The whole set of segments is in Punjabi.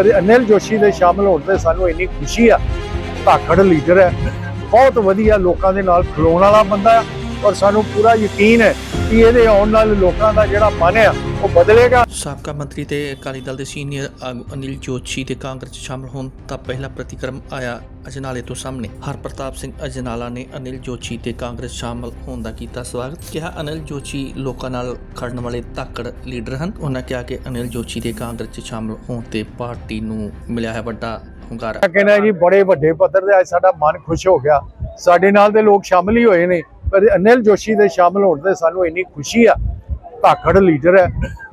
ਅਨਿਲ ਜੋਸ਼ੀ ਦੇ ਸ਼ਾਮਲ ਹੋਣ ਤੇ ਸਾਨੂੰ ਇੰਨੀ ਖੁਸ਼ੀ ਆ। ਧਾਕੜ ਲੀਡਰ ਹੈ। ਬਹੁਤ ਵਧੀਆ ਲੋਕਾਂ ਦੇ ਨਾਲ ਖਲੋਣ ਵਾਲਾ ਬੰਦਾ ਆ। ਔਰ ਸਾਨੂੰ ਪੂਰਾ ਯਕੀਨ ਹੈ ਕਿ ਇਹਦੇ ਆਉਣ ਨਾਲ ਲੋਕਾਂ ਦਾ ਜਿਹੜਾ ਮਨ ਆ ਉਹ ਬਦਲੇਗਾ। ਸਾਬਕਾ ਮੰਤਰੀ ਤੇ ਅਕਾਲੀ ਦਲ ਦੇ ਸੀਨੀਅਰ ਆਗੂ ਅਨਿਲ ਜੋਸ਼ੀ ਦੇ ਕਾਂਗਰਸ 'ਚ ਸ਼ਾਮਲ ਹੋਣ ਦਾ ਪਹਿਲਾ ਪ੍ਰਤੀਕਰਮ ਆਇਆ ਅਜਨਾਲੇ ਤੋਂ ਸਾਹਮਣੇ। ਹਰਪ੍ਰਤਾਪ ਸਿੰਘ ਅਜਨਾਲਾ ਨੇ ਅਨਿਲ ਜੋਸ਼ੀ ਤੇ ਕਾਂਗਰਸ ਸ਼ਾਮਲ ਹੋਣ ਦਾ ਕੀਤਾ ਸਵਾਗਤ। ਕਿਹਾ ਅਨਿਲ ਜੋਸ਼ੀ ਲੋਕਾਂ ਨਾਲ ਖੜਨ ਵਾਲੇ ਧਾਕੜ ਲੀਡਰ ਹਨ। ਉਹਨਾਂ ਕਿਹਾ ਕਿ ਅਨਿਲ ਜੋਸ਼ੀ ਦੇ ਕਾਂਗਰਸ 'ਚ ਸ਼ਾਮਲ ਹੋਣ ਤੇ ਪਾਰਟੀ ਨੂੰ ਮਿਲਿਆ ਹੈ ਵੱਡਾ ਹੁੰਗਾਰਾ। ਕਹਿੰਦਾ ਜੀ ਬੜੇ ਵੱਡੇ ਪੱਧਰ ਤੇ ਅੱਜ ਸਾਡਾ ਮਨ ਖੁਸ਼ ਹੋ ਗਿਆ। ਸਾਡੇ ਨਾਲ ਦੇ ਲੋਕ ਸ਼ਾਮਲ ਹੀ ਹੋਏ ਨੇ। ਪਰ ਅਨਿਲ ਜੋਸ਼ੀ ਦੇ ਸ਼ਾਮਲ ਹੋਣ ਤੇ ਸਾਨੂੰ ਇੰਨੀ ਖੁਸ਼ੀ ਆ। ਧਾਕੜ ਲੀਡਰ ਹੈ।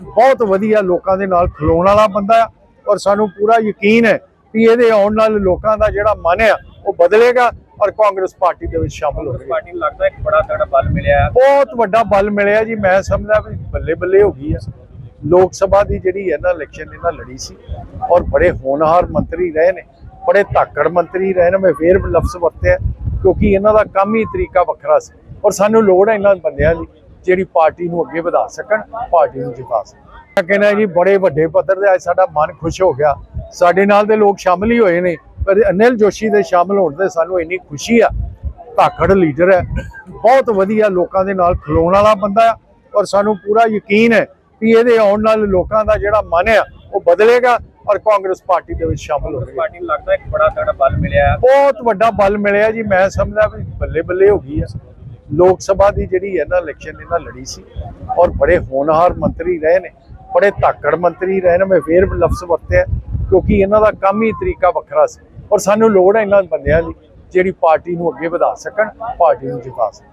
ਬਹੁਤ ਵਧੀਆ ਲੋਕਾਂ ਦੇ ਨਾਲ ਖਲੋਣ ਵਾਲਾ ਬੰਦਾ ਆ ਔਰ ਸਾਨੂੰ ਪੂਰਾ ਯਕੀਨ ਹੈ ਕਿ ਇਹਦੇ ਆਉਣ ਨਾਲ ਲੋਕਾਂ ਦਾ ਜਿਹੜਾ ਮਨ ਆ ਉਹ ਬਦਲੇਗਾ ਔਰ ਕਾਂਗਰਸ ਪਾਰਟੀ ਦੇ ਵਿੱਚ ਸ਼ਾਮਲ ਹੋਵੇਗਾ। ਪਾਰਟੀ ਨੂੰ ਲੱਗਦਾ ਇੱਕ ਬੜਾ ਤਗੜਾ ਬਲ ਮਿਲਿਆ ਹੈ। ਬਹੁਤ ਵੱਡਾ ਬਲ ਮਿਲਿਆ ਜੀ। ਮੈਂ ਸਮਝਦਾ ਵੀ ਬੱਲੇ ਬੱਲੇ ਹੋ ਗਈ ਆ। ਲੋਕ ਸਭਾ ਦੀ ਜਿਹੜੀ ਹੈ ਨਾ ਇਲੈਕਸ਼ਨ ਇਹਨਾਂ ਲੜੀ ਸੀ ਔਰ ਬੜੇ ਹੋਣਹਾਰ ਮੰਤਰੀ ਰਹੇ ਨੇ ਬੜੇ ਧਾਕੜ ਮੰਤਰੀ ਰਹੇ ਨੇ। ਮੈਂ ਫੇਰ ਲਫ਼ਜ਼ ਵਰਤਿਆ ਕਿਉਂਕਿ ਇਹਨਾਂ ਦਾ ਕੰਮ ਹੀ ਤਰੀਕਾ ਵੱਖਰਾ ਸੀ। ਔਰ ਸਾਨੂੰ ਲੋੜ ਹੈ ਇਹਨਾਂ ਬੰਦਿਆਂ ਦੀ ਜਿਹੜੀ ਪਾਰਟੀ ਨੂੰ ਅੱਗੇ ਵਧਾ ਸਕਣ ਪਾਰਟੀ ਨੂੰ ਜਿਤਾ ਸਕਣ। ਮੈਂ ਕਹਿੰਦਾ ਜੀ ਬੜੇ ਵੱਡੇ ਪੱਧਰ ਤੇ ਅੱਜ ਸਾਡਾ ਮਨ ਖੁਸ਼ ਹੋ ਗਿਆ। ਸਾਡੇ ਨਾਲ ਦੇ ਲੋਕ ਸ਼ਾਮਲ ਹੀ ਹੋਏ ਨੇ ਪਰ ਅਨਿਲ ਜੋਸ਼ੀ ਦੇ ਸ਼ਾਮਲ ਹੋਣ ਤੇ ਸਾਨੂੰ ਇੰਨੀ ਖੁਸ਼ੀ ਆ। ਧਾਕੜ ਲੀਡਰ ਹੈ। ਬਹੁਤ ਵਧੀਆ ਲੋਕਾਂ ਦੇ ਨਾਲ ਖਲੋਣ ਵਾਲਾ ਬੰਦਾ ਆ ਔਰ ਸਾਨੂੰ ਪੂਰਾ ਯਕੀਨ ਹੈ ਕਿ ਇਹਦੇ ਆਉਣ ਨਾਲ ਲੋਕਾਂ ਦਾ ਜਿਹੜਾ ਮਨ ਆ ਉਹ ਬਦਲੇਗਾ ਔਰ ਕਾਂਗਰਸ ਪਾਰਟੀ ਦੇ ਵਿੱਚ ਸ਼ਾਮਲ ਹੋਵੇਗਾ। ਪਾਰਟੀ ਨੂੰ ਲੱਗਦਾ ਇੱਕ ਬੜਾ ਤਗੜਾ ਬਲ ਮਿਲਿਆ। ਹੈ ਬਹੁਤ ਵੱਡਾ ਬਲ ਮਿਲਿਆ ਜੀ। ਮੈਂ ਸਮਝਦਾ ਵੀ ਬੱਲੇ ਬੱਲੇ ਹੋ ਗਈ ਆ। ਲੋਕ ਸਭਾ ਦੀ ਜਿਹੜੀ ਹੈ ਨਾ ਇਲੈਕਸ਼ਨ ਇਹਨਾਂ ਲੜੀ ਸੀ ਔਰ ਬੜੇ ਹੋਣਹਾਰ ਮੰਤਰੀ ਰਹੇ ਨੇ, ਬੜੇ ਧਾਕੜ ਮੰਤਰੀ ਰਹੇ ਨੇ, ਮੈਂ ਫੇਰ ਲਫ਼ਜ਼ ਵਰਤਿਆ ਕਿਉਂਕਿ ਇਹਨਾਂ ਦਾ ਕੰਮ ਹੀ ਤਰੀਕਾ ਵੱਖਰਾ ਸੀ ਔਰ ਸਾਨੂੰ ਲੋੜ ਹੈ ਇਹਨਾਂ ਬੰਦਿਆਂ ਦੀ ਜਿਹੜੀ ਪਾਰਟੀ ਨੂੰ ਅੱਗੇ ਵਧਾ ਸਕਣ, ਪਾਰਟੀ ਨੂੰ ਜਿਤਾ ਸਕਣ।